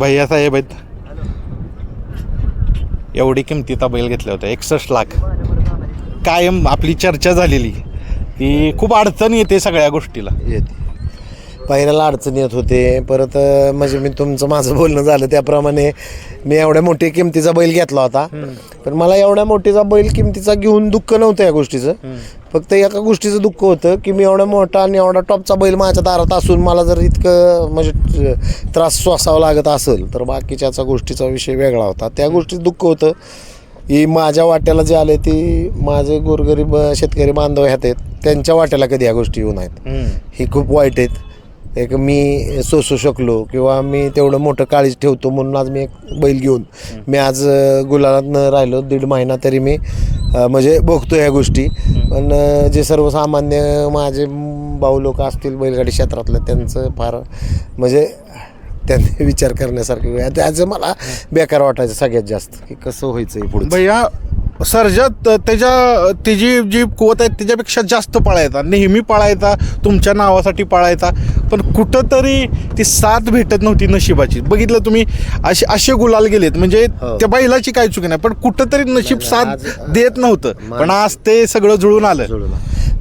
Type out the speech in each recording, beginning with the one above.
भैया साहेब आहेत एवढी किमतीचा बैल घेतल्या होत्या एकसष्ट लाख. कायम आपली चर्चा झालेली की खूप अडचण येते सगळ्या गोष्टीला. येते. पहिल्याला अडचण येत होते. परत म्हणजे मी तुमचं माझं बोलणं झालं त्याप्रमाणे मी एवढ्या मोठ्या किमतीचा बैल घेतला होता. पण मला एवढ्या मोठीचा बैल किमतीचा घेऊन दुःख नव्हतं या गोष्टीचं. फक्त एका गोष्टीचं दुःख होतं की मी एवढा मोठा आणि एवढा टॉपचा बैल माझ्या दारात असून मला जर इतकं म्हणजे त्रास सोसावा लागत असेल तर बाकीच्याचा गोष्टीचा विषय वेगळा होता. त्या गोष्टीत दुःख होतं. ही माझ्या वाट्याला जे आले ती माझे गोरगरीब शेतकरी बांधव ह्यात आहेत. त्यांच्या वाट्याला कधी या गोष्टी येऊ नयेत. ही खूप वाईट आहेत. एक मी सोसू शकलो किंवा मी तेवढं मोठं काळीज ठेवतो म्हणून आज मी एक बैल घेऊन. मी आज अं, गुलालात न राहिलो दीड महिना तरी मी म्हणजे बघतो ह्या गोष्टी. पण जे सर्वसामान्य माझे भाऊ लोक असतील बैलगाडी क्षेत्रातले त्यांचं फार म्हणजे त्यांनी विचार करण्यासारखे. त्याचं मला बेकार वाटायचं सगळ्यात जास्त की कसं व्हायचं पुढे भैया सर्जात त्याच्या त्याची जी कुवत आहे त्याच्यापेक्षा जास्त पळायचा. नेहमी पळायचा तुमच्या नावासाठी पळायचा. पण कुठंतरी ती साथ भेटत नव्हती नशिबाची. बघितलं तुम्ही असे असे गुलाल गेलेत. म्हणजे हो. त्या बैलाची काही चुकी नाही पण कुठंतरी नशीब साथ देत नव्हतं. पण आज ते सगळं जुळून आलं.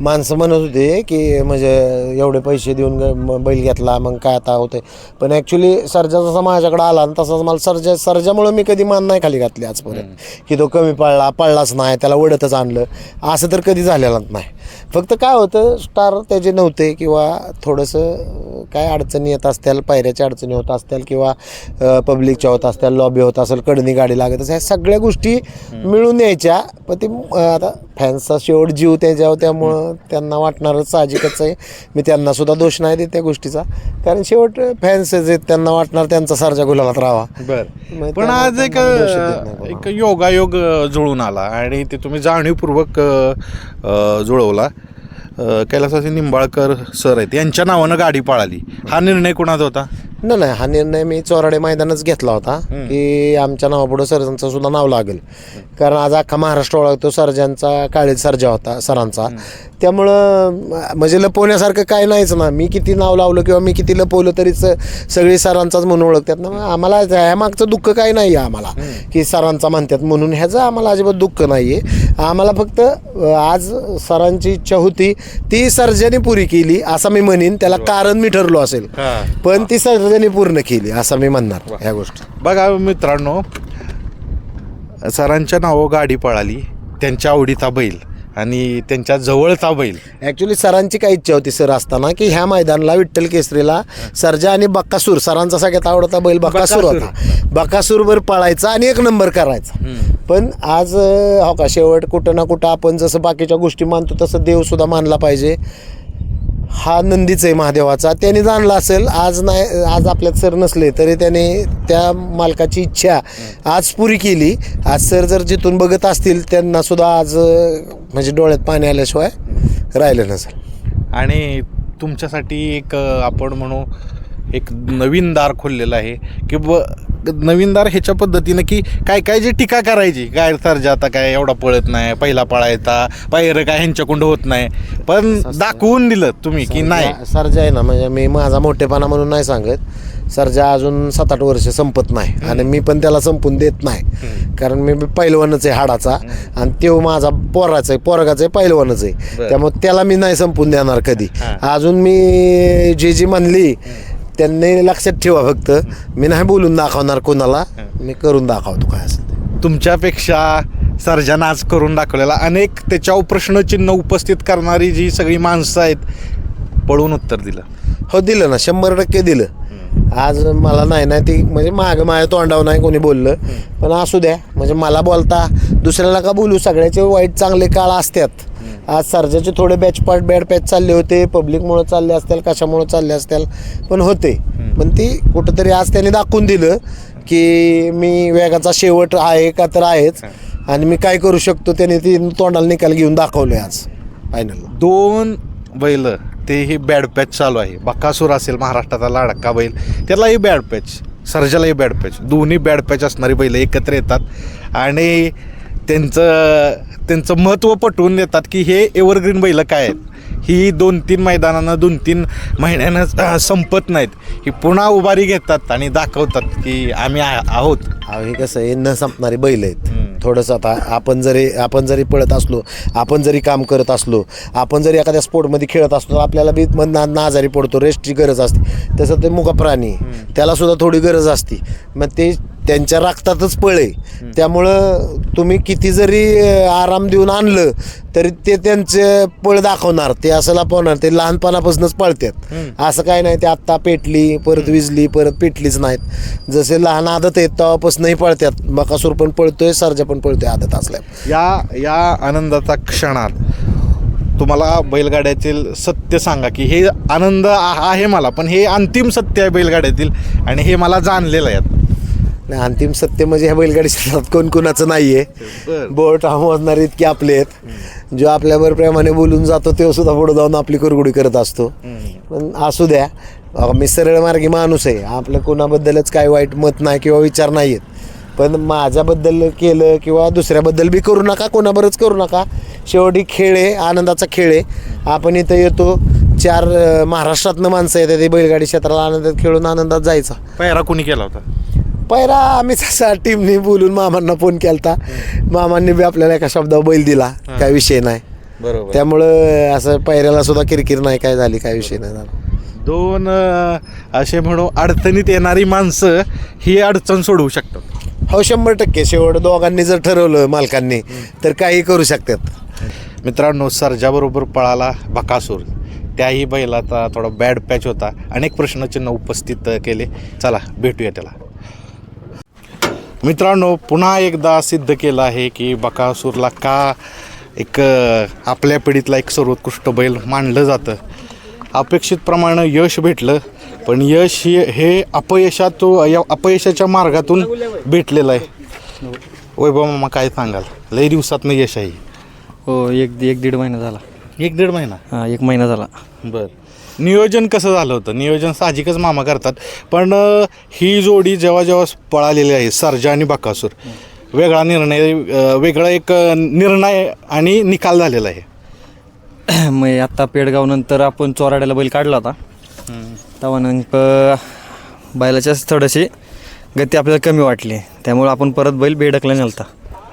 माणसं म्हणत होते की म्हणजे एवढे पैसे देऊन बैल घेतला मग काय आता होते पण ॲक्च्युली सर्जा जसा माझ्याकडे आला आणि तसाच मला सर्जा सर्जामुळे मी कधी मान नाही खाली घातली आजपर्यंत. की तो कमी पडला पडलाच नाही त्याला वडतच आणलं. असं तर कधी झालेलं नाही. फक्त काय होतं स्टार त्याचे नव्हते किंवा थोडंसं काय अडचणी येत असतील पायऱ्याच्या अडचणी होत असतील किंवा पब्लिकच्या होत असतील लॉबी होत असेल कडणी गाडी लागत असेल ह्या सगळ्या गोष्टी मिळून यायच्या. पण ते आता फॅन्सचा शेवट जीव त्याच्यावर त्यामुळं त्यांना वाटणारच साहजिकच आहे. मी त्यांना सुद्धा दोष नाही देत त्या गोष्टीचा. कारण शेवट फॅन्स आहेत त्यांना वाटणार त्यांचा सारजा गुलालात राहावा. पण आज एक. एक योगायोग जुळून आला. आणि ते तुम्ही जाणीवपूर्वक जुळवला. कैलासाचे निंबाळकर सर आहेत. यांच्या नावानं गाडी पळाली. हा निर्णय कोणाचा होता? नाही नाही हा निर्णय मी चोराडे मैदानच घेतला होता की आमच्या नावापुढं सर्जनचं सुद्धा नाव लागेल. कारण आज अख्खा महाराष्ट्र ओळखतो सर्जनचा काळीज सर्जा होता सरांचा. त्यामुळं म्हणजे लपवण्यासारखं काय नाहीच ना. मी किती नाव लावलं किंवा मी किती लपवलं तरीच सगळी सरांचाच म्हणून ओळखतात ना. आम्हाला ह्या मागचं दुःख काही नाही आहे आम्हाला की सरांचा म्हणतात म्हणून ह्याचं आम्हाला अजिबात दुःख नाही आहे आम्हाला फक्त आज सरांची इच्छा होती ती सर्जाने पुरी केली असं मी म्हणेन त्याला कारण मी ठरलो असेल. पण ती सर्जाने पूर्ण केली असं मी म्हणणार ह्या गोष्टी. बघा मित्रांनो सरांच्या नावं गाडी पळाली त्यांच्या आवडीचा बैल. आणि त्यांच्या जवळचा बैल. ॲक्च्युली सरांची काय इच्छा होती सर असताना की ह्या मैदानाला विठ्ठल केसरीला सर्जा आणि बक्कासूर सरांचा सगळ्यात आवडता बैल बक्कासूर बकासूर. होता बक्कासूरवर पळायचा आणि एक नंबर करायचा. पण आज हो का शेवट कुठं ना कुठं आपण जसं बाकीच्या गोष्टी मानतो तसं देव सुद्धा मानला पाहिजे. हा नंदीच आहे महादेवाचा. त्याने जाणला असेल आज नाही आज आपल्यात सर नसले तरी त्याने त्या मालकाची इच्छा आज पुरी केली. आज सर जर जिथून बघत असतील त्यांना सुद्धा आज म्हणजे डोळ्यात पाणी आल्याशिवाय राहिलं नसेल आणि तुमच्यासाठी एक आपण म्हणू एक नवीन दार खोललेलं आहे की ब नवीन दार ह्याच्या पद्धतीनं की काय काय जी टीका करायची काय सर्जा आता काय एवढा पळत नाही पहिला पळायचा पायरं काय ह्यांच्याकडून होत नाही. पण दाखवून दिलं तुम्ही की नाही. सर्जा- आहे ना म्हणजे मी माझा मोठेपणा म्हणून नाही सांगत. सर्जा अजून सात आठ वर्ष संपत नाही आणि मी पण त्याला संपून देत नाही. कारण मी पैलवानच आहे हाडाचा आणि तो माझा पोराचा आहे पोरगाचा आहे पैलवानच आहे. त्यामुळे त्याला मी नाही संपून देणार कधी. अजून मी जी जी म्हणली त्यांनी लक्षात ठेवा फक्त. मी नाही बोलून दाखवणार कोणाला. मी करून दाखवतो काय असं. तुमच्यापेक्षा सर्जन आज करून दाखवलेला. अनेक त्याच्यावर प्रश्नचिन्ह उपस्थित करणारी जी सगळी माणसं आहेत पळून उत्तर दिलं. हो दिलं ना. शंभर टक्के दिलं. आज मला नाही ना ती म्हणजे मागं माझ्या तोंडावर नाही कोणी बोललं. पण असू द्या. म्हणजे मला बोलता दुसऱ्याला का बोलू? सगळ्याचे वाईट चांगले काळ असतात. आज सर्जाचे थोडे बॅच पार्ट बॅड पॅच चालले होते. पब्लिकमुळे चालले असतील कशामुळे चालले असतील पण होते. पण ती कुठंतरी आज त्यांनी दाखवून दिलं की मी वेगाचा शेवट आहे का तर आहेच. आणि मी काय करू शकतो त्याने ती तोंडाला निकाल घेऊन दाखवले आज फायनल दोन बैल ते ही बॅड पॅच चालू आहे. बक्कासूर असेल महाराष्ट्राचा लाडका बैल त्यालाही बॅड पॅच सर्जालाही बॅड पॅच दोन्ही बॅड पॅच असणारी बैल एकत्र येतात. आणि त्यांचं त्यांचं महत्त्व पटवून देतात की हे एव्हरग्रीन बैल काय आहेत? ही दोन तीन मैदानानं दोन तीन महिन्यानं संपत नाहीत. ही पुन्हा उभारी घेतात आणि दाखवतात की आम्ही आ- आहोत. हे कसं आहे? न संपणारी बैल आहेत. थोडंसं आता आपण जरी आपण जरी पळत असलो आपण जरी काम करत असलो आपण जरी एखाद्या स्पोर्टमध्ये खेळत असलो तर आपल्याला बी मग ना ना आजारी पडतो रेस्टची गरज असते. तसं ते मुका प्राणी त्याला सुद्धा थोडी गरज असते. मग ते त्यांच्या रक्तातच पळे त्यामुळं तुम्ही किती जरी आराम देऊन आणलं तरी ते त्यांचे पळ दाखवणार ते असं लपवणार ते लहानपणापासूनच पळतात असं काय नाही ते आत्ता पेटली परत विजली परत पेटलीच नाहीत. जसे लहान आदत आहेत तेव्हापासूनही पळतात बकासूर पण पळतोय सरजा पण पळतोय आदत असल्या या या आनंदाचा क्षणात तुम्हाला बैलगाड्यातील सत्य सांगा की हे आनंद आहे मला पण हे अंतिम सत्य आहे बैलगाड्यातील आणि हे मला जाणलेलं आहे. नाही अंतिम सत्य म्हणजे ह्या बैलगाडी क्षेत्रात कोण कोणाचं नाहीये. बरं. बोट मोजणारे इतके आपले आहेत. जो आपल्यावर प्रेमाने बोलून जातो तो सुद्धा पुढे जाऊन आपली कुरगुडी करत असतो. पण असू द्या. मी सरळ मार्गी माणूस आहे. आपलं कोणाबद्दलच काय वाईट मत नाही किंवा विचार नाही आहेत पण माझ्याबद्दल केलं किंवा दुसऱ्याबद्दल बी करू नका कोणाबरोबरच करू नका. शेवटी खेळ आहे आनंदाचा खेळ आहे. आपण इथं येतो चार महाराष्ट्रातनं माणसं येतात बैलगाडी क्षेत्राला आनंदात खेळून आनंदात जायचा. पहिरा कोणी केला होता? पहिला आम्ही तसा टीमने बोलून मामांना फोन केलता. मामांनी बी आपल्याला एका शब्दावर बैल दिला. काय विषय नाही. बरोबर. त्यामुळं असं पहिऱ्याला सुद्धा किरकिर नाही काय झाली काय विषय नाही झाला. दोन असे म्हणू अडचणीत येणारी माणसं ही अडचण सोडवू शकतात. हो शंभर टक्के. शेवट दोघांनी जर ठरवलं मालकांनी तर काही करू शकतात. मित्रांनो सर्जाबरोबर पळाला बकासूर. त्याही बैलाचा थोडा बॅड पॅच होता. अनेक प्रश्नचिन्ह उपस्थित केले. चला भेटूया त्याला. मित्रांनो पुन्हा एकदा सिद्ध केलं आहे की बकासूरला का एक आपल्या पिढीतला एक सर्वोत्कृष्ट बैल मानलं जातं. अपेक्षितप्रमाणे यश भेटलं पण यश हे हे अपयशात या अपयशाच्या मार्गातून भेटलेलं आहे. वैभव मामा काय सांगाल? लई दिवसातनं यश आहे. हो एक एक दीड महिना झाला. एक दीड महिना? हां एक महिना झाला. बर. नियोजन कसं झालं होतं? नियोजन साहजिकच मामा करतात. पण अं, ही जोडी जेव्हा जेव्हा पळालेली आहे सर्जा आणि बकासूर वेगळा निर्णय अं, वेगळा एक अं, निर्णय आणि निकाल झालेला आहे. मग आत्ता पेडगावनंतर आपण चोराड्याला बैल काढला होता. तेव्हा नंतर बैलाच्या थोडीशी गती आपल्याला कमी वाटली. त्यामुळे आपण परत बैल बेडकला नेलता.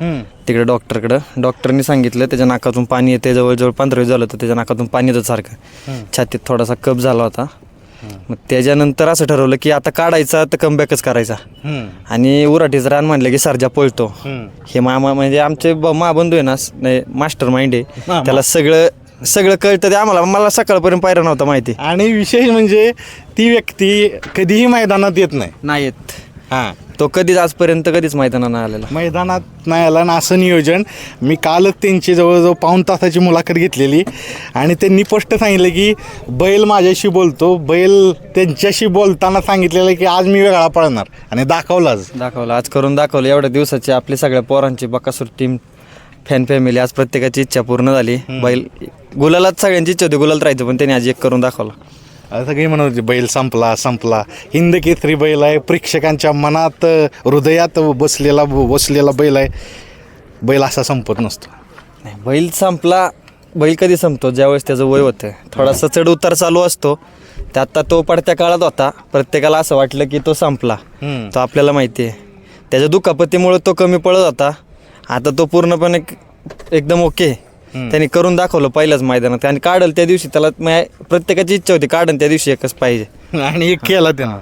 हम्म. तिकडे डॉक्टरकडं. डॉक्टरनी सांगितलं त्याच्या नाकातून पाणी येते जवळजवळ पंधरा झालं होतं त्याच्या नाकातून पाणी येतं सारखं. छातीत थोडासा कप झाला होता. मग त्याच्यानंतर असं ठरवलं की आता काढायचा तर कमबॅकच करायचा. आणि उराटीचं रान म्हणलं की सरजा पळतो. हे. मामा म्हणजे आमचे महाबंधू आहे ना मास्टर माइंड आहे. त्याला सगळं सगळं कळतं ते आम्हाला. मला सकाळपर्यंत पायरा नव्हता माहिती. आणि विशेष म्हणजे ती व्यक्ती कधीही मैदानात येत नाही. नाही येत. हां. तो कधीच आजपर्यंत कधीच मैदानात नाही आलेला. मैदानात नाही आला ना असं नियोजन मी कालच त्यांची जवळजवळ पाऊण तासाची मुलाखत घेतलेली आणि त्यांनी स्पष्ट सांगितलं की बैल माझ्याशी बोलतो बैल त्यांच्याशी बोलताना सांगितलेलं की आज मी वेगळा पळणार आणि दाखवलाच दाखवलं आज करून दाखवलं. एवढ्या दिवसाची आपली सगळ्या पोरांची बकासूर टीम फॅन फॅमिली आज प्रत्येकाची इच्छा पूर्ण झाली. बैल गुलालाच सगळ्यांची इच्छा होती गुलाल राहायचं पण त्यांनी आज एक करून दाखवला. सगळी म्हणत होती बैल संपला संपला. हिंद केसरी बैल आहे प्रेक्षकांच्या मनात हृदयात बसलेला बसलेला बैल आहे. बैल असा संपत नसतो. नाही बैल संपला बैल कधी संपतो? ज्यावेळेस त्याचं वय होतं थोडासा चढ उतार चालू असतो. ते आता तो पडत्या काळात होता. प्रत्येकाला असं वाटलं की तो संपला. तो आपल्याला माहिती आहे. त्याच्या दुखापतीमुळे तो कमी पडत होता. आता तो पूर्णपणे एकदम ओके त्यांनी करून दाखवलं पहिल्याच मैदानात. आणि काढल त्या दिवशी त्याला मा- प्रत्येकाची इच्छा होती काढन त्या दिवशी एकच पाहिजे. आणि एक केला त्यानं.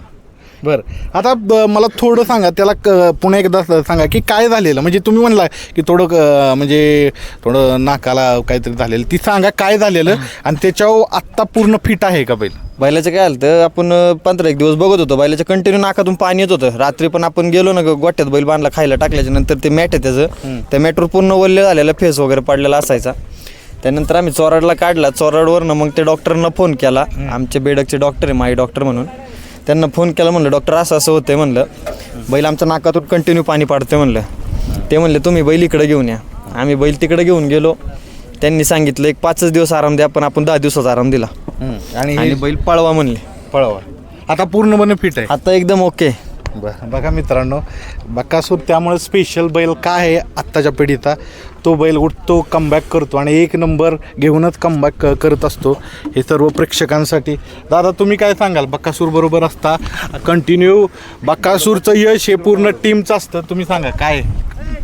बरं. आता ब- मला थोडं सांगा त्याला क- पुन्हा एकदा स- सांगा की काय झालेलं? म्हणजे तुम्ही म्हणला की थोडं क- म्हणजे थोडं नाकाला काहीतरी झालेलं. ती सांगा काय झालेलं? आणि त्याच्यावर आत्ता पूर्ण फिट आहे का बैल? बैलाचं काय झालं तर आपण पंधरा एक दिवस बघत होतो बैलाच्या कंटिन्यू नाकातून पाणी येत होतं. रात्री पण आपण गेलो ना ग- गोट्यात बैल बांधला खायला टाकल्याच्या नंतर ते मॅट आहे त्याचं. त्या मॅटवर पूर्ण वल्ले झालेला फेस वगैरे पडलेला असायचा. त्यानंतर आम्ही चोराडला काढला. चोराडवरनं मग ते डॉक्टरना फोन केला. आमचे बेडकचे डॉक्टर आहे माई डॉक्टर म्हणून. त्यांना फोन केला म्हणलं डॉक्टर असं असं होतंय म्हणलं. बैल आमच्या नाकातून कंटिन्यू पाणी पाडतोय म्हणलं. ते म्हणले तुम्ही बैल इकडे घेऊन या. आम्ही बैल तिकडे घेऊन गेलो. त्यांनी सांगितलं एक पाचच दिवस आराम द्या पण आपण दहा दिवसाचा आराम दिला. आणि आणि बैल पळवा म्हणले. पळवा. आता पूर्णपणे फिट आहे. आता एकदम ओके बरं बघा मित्रांनो बकासूर त्यामुळे स्पेशल बैल काय आहे आत्ताच्या पिढीचा? तो बैल उठतो कमबॅक करतो आणि एक नंबर घेऊनच कमबॅक करत असतो हे सर्व प्रेक्षकांसाठी. दादा तुम्ही काय सांगाल? बकासूर बरोबर असता? कंटिन्यू बकासूरचं यश हे पूर्ण टीमचं असतं. तुम्ही सांगा काय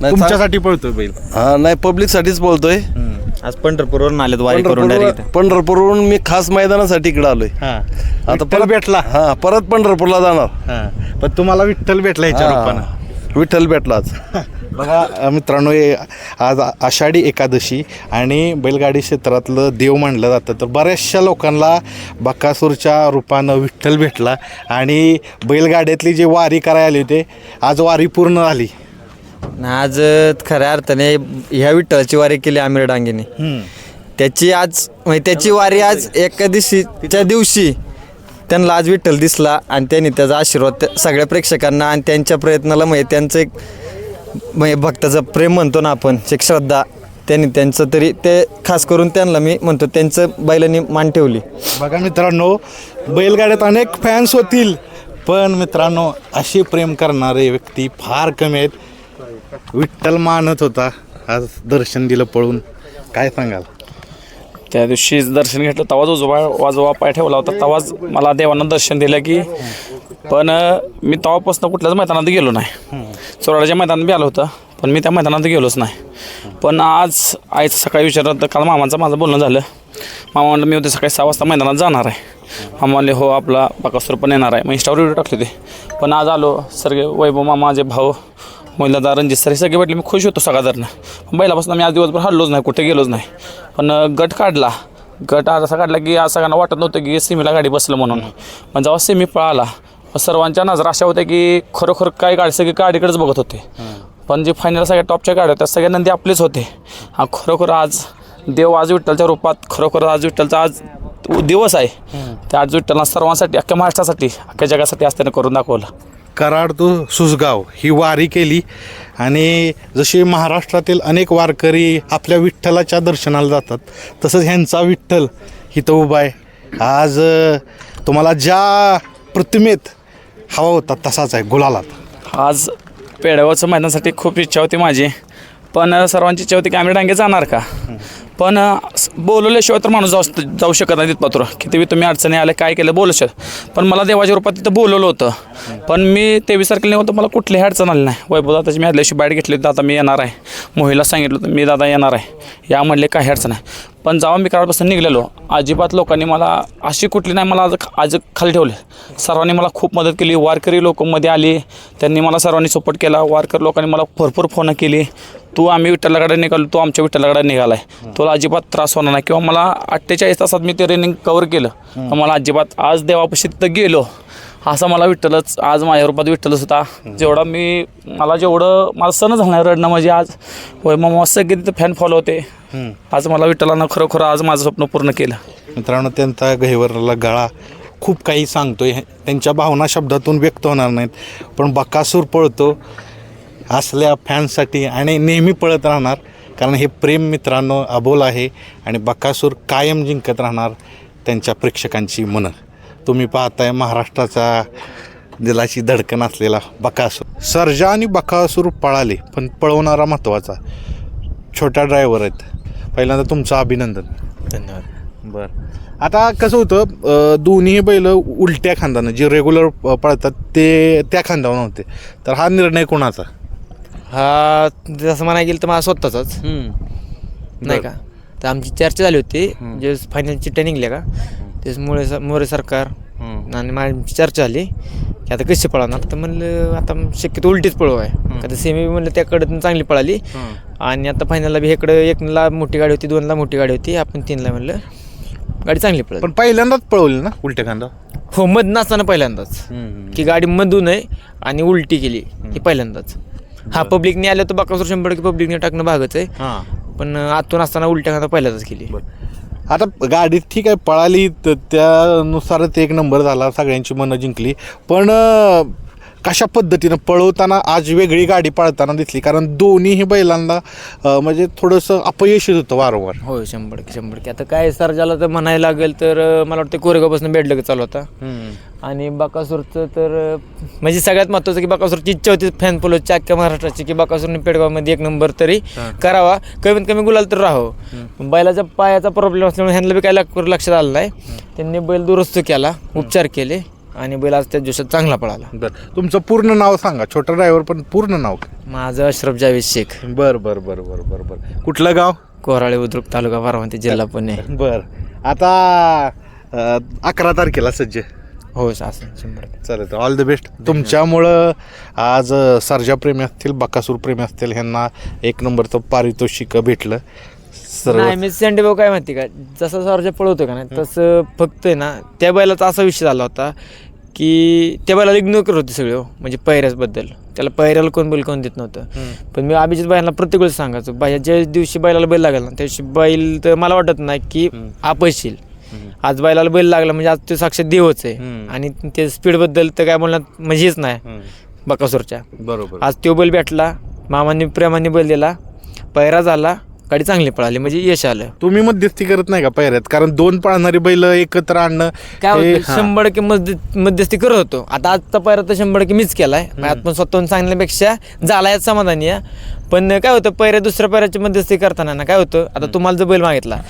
नाही, तुमच्यासाठी पळतोय बैल. हा नाही पब्लिकसाठीच बोलतोय आज पंढरपूरवरून आलेत वारी करून पंढरपूर डायरेक्ट पंढरपूरवरून मी खास मैदानासाठी इकडे आलोय. हां. आता परत भेटला. हा परत पंढरपूरला जाणार. हां. पण तुम्हाला विठ्ठल भेटला ह्याच्या रूपानं. हा. विठ्ठल भेटला आज. बघा अ, मित्रांनो हे आज आ- आषाढी एकादशी आणि बैलगाडी क्षेत्रातलं देव मानलं जातं. तर बऱ्याचशा लोकांना बकासूरच्या रूपानं विठ्ठल भेटला आणि बैलगाड्यातली जी वारी करायला आली होते आज वारी पूर्ण झाली. आज खऱ्या अर्थाने ह्या विठ्ठलाची वारी केली आमिर डांगेने. त्याची आज म्हणजे त्याची वारी आज एकादशीच्या दिवशी त्यांना आज विठ्ठल दिसला आणि त्यांनी त्याचा आशीर्वाद सगळ्या प्रेक्षकांना आणि त्यांच्या प्रयत्नाला म्हणजे त्यांचं एक म्हणजे भक्ताचं प्रेम म्हणतो ना आपण एक श्रद्धा त्यांनी त्यांचं तरी ते खास करून त्यांना मी म्हणतो त्यांचं बैलांनी मान ठेवली. बघा मित्रांनो बैलगाड्यात अनेक फॅन्स होतील. पण मित्रांनो असे प्रेम करणारे व्यक्ती फार कमी आहेत. विठ्ठल मानत होता. आज दर्शन दिलं पळून. काय सांगाल? त्या दिवशी दर्शन घेतलं तवाच उजवा वाजवा पाय ठेवला होता. तेव्हाच मला देवानं दर्शन दिलं की पण मी तवापासून कुठल्याच मैदानात गेलो नाही. चोराड्याच्या मैदानात बी आलो होतं पण मी त्या मैदानात गेलोच नाही. पण आज आईचं सकाळी विचारलं तर काल मामाचं माझं बोलणं झालं. मामा म्हणलं मी उद्या सकाळी सहा वाजता मैदानात जाणार आहे. मामा म्हणले हो आपला बाकासूर पण येणार आहे. मग इंस्टावर व्हिडिओ टाकले होते. पण आज आलो सगळे वैभव मामा माझे भाऊ महिला रणजित सर हे सगळे भेटले. मी खुश होतो सगळ्यानं पण बैलापासून मी आज दिवसभर हल्लोच नाही कुठे गेलोच नाही. पण गट काढला. गट आज असा काढला की आज सगळ्यांना वाटत नव्हतं की सेमीला गाडी बसलं म्हणून. पण जेव्हा सेमी पळाला सर्वांच्या नजर अशा होत्या की खरोखर काय गाडी सगळी गाडीकडेच बघत होते. पण जे फायनल सगळ्या टॉपच्या गाड्या होत्या सगळ्या नंदी आपलेच होते. हा खरोखर आज देव आज विठ्ठलच्या रूपात खरोखर आज विठ्ठलचा आज दिवस आहे. त्या आज विठ्ठलना सर्वांसाठी अख्ख्या महाराष्ट्रासाठी अख्ख्या जगासाठी आज त्यानं करून दाखवलं. कराड तो सुसगाव ही वारी केली. आणि जशी महाराष्ट्रातील अनेक वारकरी आपल्या विठ्ठलाच्या दर्शनाला जातात तसंच ह्यांचा विठ्ठल इथं उभा आहे. आज तुम्हाला ज्या प्रतिमेत हवा होता तसाच आहे गुलालात. आज पेडगावचं मैदानासाठी खूप इच्छा होती माझी. पण सर्वांची इच्छा होती की आम्ही डांगे जाणार का? पण बोलवल्याशिवाय तर माणूस जाऊ जाऊ शकत नाही तिथपात्र किती तुम्ही अडचणी आल्या काय केलं बोलू शकत पण मला देवाच्या रूपात तिथं बोलवलं होतं. पण मी तेवीस तारखेला होतं मला कुठलीही अडचण आली नाही. वैभव दादाची मी आदल्याशी बाईट घेतली होती दादा मी येणार आहे. मोहिला सांगितलं होतं मी दादा येणार आहे. या म्हणले काही अडचण आहे पण जेव्हा मी कराडपासून निघलेलो अजिबात लोकांनी मला अशी कुठली नाही मला आज आज खाली ठेवले. सर्वांनी मला खूप मदत केली. वारकरी लोकांमध्ये आली त्यांनी मला सर्वांनी सपोर्ट केला. वारकरी लोकांनी मला भरपूर फोनं केली. तू आम्ही विठ्ठलाकडे निघालो तू आमच्या विठ्ठलाकडे निघालाय. तुला अजिबात त्रास होणार नाही. किंवा मला अठ्ठेचाळीस तासात मी ते रनिंग कव्हर केलं. मला अजिबात आज देवापाशी तिथं गेलो. असं मला विठ्ठलच आज माझ्या रूपात विठ्ठलच होता. जेवढा मी मला जेवढं मला सण झालं रडणं म्हणजे आज होय मग सगळे तिथं फॅन फॉलो होते. आज मला विठ्ठलानं खरोखर आज माझं स्वप्न पूर्ण केलं. मित्रांनो त्यांचा गहिवरला गळा खूप काही सांगतोय. त्यांच्या भावना शब्दातून व्यक्त होणार नाहीत. पण बकासूर पळतो. असल्या फॅन्ससाठी आणि नेहमी पळत राहणार. कारण हे प्रेम मित्रांनो अबोल आहे आणि बकासूर कायम जिंकत राहणार त्यांच्या प्रेक्षकांची मनं तुम्ही पाहताय महाराष्ट्राचा दिलाची धडकन असलेला बकासूर. सर्जा आणि बकासूर पळाले पण पळवणारा महत्त्वाचा छोटा ड्रायव्हर आहेत. पहिल्यांदा तुमचं अभिनंदन. धन्यवाद. बर. आता कसं होतं दोन्ही बैल उलट्या खांदानं जे रेग्युलर पळतात ते त्या खांद्यावर नव्हते. तर हा निर्णय कोणाचा? हा जसं म्हणायला गेलं तर माझा स्वतःचाच. नाही का? तर आमची चर्चा झाली होती जे फायनल चिठ्ठ्या निघल्या का? त्याच्यामुळे स- मोरे सरकार आणि माझी चर्चा झाली की आता कशी पळवणार? तर म्हणलं आता शक्यतो उलटीच पळव आहे आता सेमी म्हणलं त्याकडं चांगली पळाली. आणि आता फायनलला बी इकडं एकला मोठी गाडी होती दोनला मोठी गाडी होती आपण तीनला म्हणलं गाडी चांगली पळाली. पण पहिल्यांदाच पळवली ना उलट्या खांदा हो मध नसताना पहिल्यांदाच. की गाडी मधून आहे आणि उलटी केली ही पहिल्यांदाच. हा पब्लिकने आलं तर बाकासूर शंभर टक्के पब्लिकने टाकणं भागच आहे. हां. पण आतून असताना उलट्या खांदा पहिल्यांदाच केली. आता गाडी ठीक आहे पळाली तर त्यानुसारच एक नंबर झाला सगळ्यांची मनं जिंकली. पण अ, कशा पद्धतीनं पळवताना आज वेगळी गाडी पळताना दिसली? कारण दोन्हीही बैलांना अं, म्हणजे थोडंसं अपयश येत होतं वारंवार. हो शंभर टक्के शंभर टक्के. आता काय सर्जाला तर म्हणायला लागेल तर अं, मला वाटतं कोरेगावपासून बेडलं चालू होता. आणि बाकासूरचं तर अं, म्हणजे सगळ्यात महत्त्वाचं की बाकासूरची इच्छा होती फॅन फॉलोची अख्ख्या महाराष्ट्राची की बाकासूरने पेडगावमध्ये एक नंबर तरी करावा. कमीत कमी गुलाल तर राहावं. बैलाच्या पायाचा प्रॉब्लेम असल्यामुळे ह्यांना बी काय लक- लक्षात आलं नाही. त्यांनी बैल दुरुस्त केला उपचार केले. आणि बैल आज त्या दिवसात चांगला पळाला. बरं. तुमचं पूर्ण नाव सांगा. छोटा ड्रायव्हर पण पूर्ण नाव काय? माझं अशरफ जावेद शेख. बरं बरं बरं बरं बरं बरं. कुठलं गाव? कोराळे बुद्रुक तालुका बारामती जिल्हा पुणे. बरं. आता अं, अकरा तारखेला सज्ज. हो असं शंभर. टक्के. चालेल ऑल द बेस्ट तुमच्यामुळं आज अ, सर्जा प्रेमी असतील बकासूर प्रेमी असतील ह्यांना एक नंबरचं पारितोषिक भेटलं. सर्व नाही मी सँडी भाऊ काय माहिती का जसं सर्जा पळवतो का नाही तसं फक्त आहे ना त्या बैलाचा असा विषय झाला होता की त्या बैलाला इग्नोर करत होते सगळे हो म्हणजे पैऱ्याबद्दल त्याला पैऱ्याला कोण बैल कोण देत नव्हतं. पण मी अभिजित बाईला प्रत्येक वेळेस सांगायचो बाया ज्या दिवशी बैलाला बैल लागला ना त्या दिवशी बैल तर मला वाटत नाही की अपयशील आज बैलाला बैल लागला म्हणजे आज तो साक्षात देवच आहे. आणि ते स्पीडबद्दल तर काय बोलणार म्हणजे हेच नाही. बकासूरच्या. बरोबर. आज तो बैल भेटला मामांनी प्रेमाने बैल दिला पैरा झाला गाडी चांगली पळाली म्हणजे यश आलं. तुम्ही मध्यस्थी करत नाही का पायऱ्यात कारण दोन पाळणारी बैल एकत्र आणणं काय हे- होतं हा. शंभर टक्के मध्य मध्यस्थी करत होतो. आता आजचा पैरा तर शंभर टक्के मीच केलाय. आता पण स्वतःहून सांगण्यापेक्षा झाला यात समाधानी आहे पण काय होतं पैऱ्या दुसऱ्या पैऱ्याची मध्यस्थी करताना ना काय होतं आता तुम्हाला जर बैल मागितला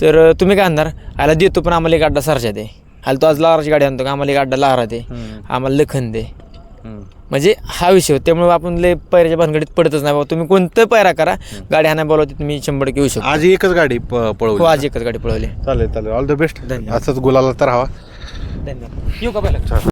तर तुम्ही काय आणणार? आला देतो पण आम्हाला एक अड्डा सरच्या दे. आला तो आज लहाराची गाडी आणतो का आम्हाला एक अड्डा लहारा दे. आम्हाला लखन दे. म्हणजे हा विषय होता. त्यामुळे आपण लय पैऱ्याच्या भानगडीत पडतच नाही बाबा. तुम्ही कोणतं पैरा करा गाडी हाना बोलवते तुम्ही शंभर टक्के येऊ शकतो. आज एकच गाडी प- हो पळवली आज एकच गाडी पळवली. चालेल चालेल. ऑल द बेस्ट धन्यवाद. असंच गुलाला तर हवा. धन्यवाद. येऊ का पहिला?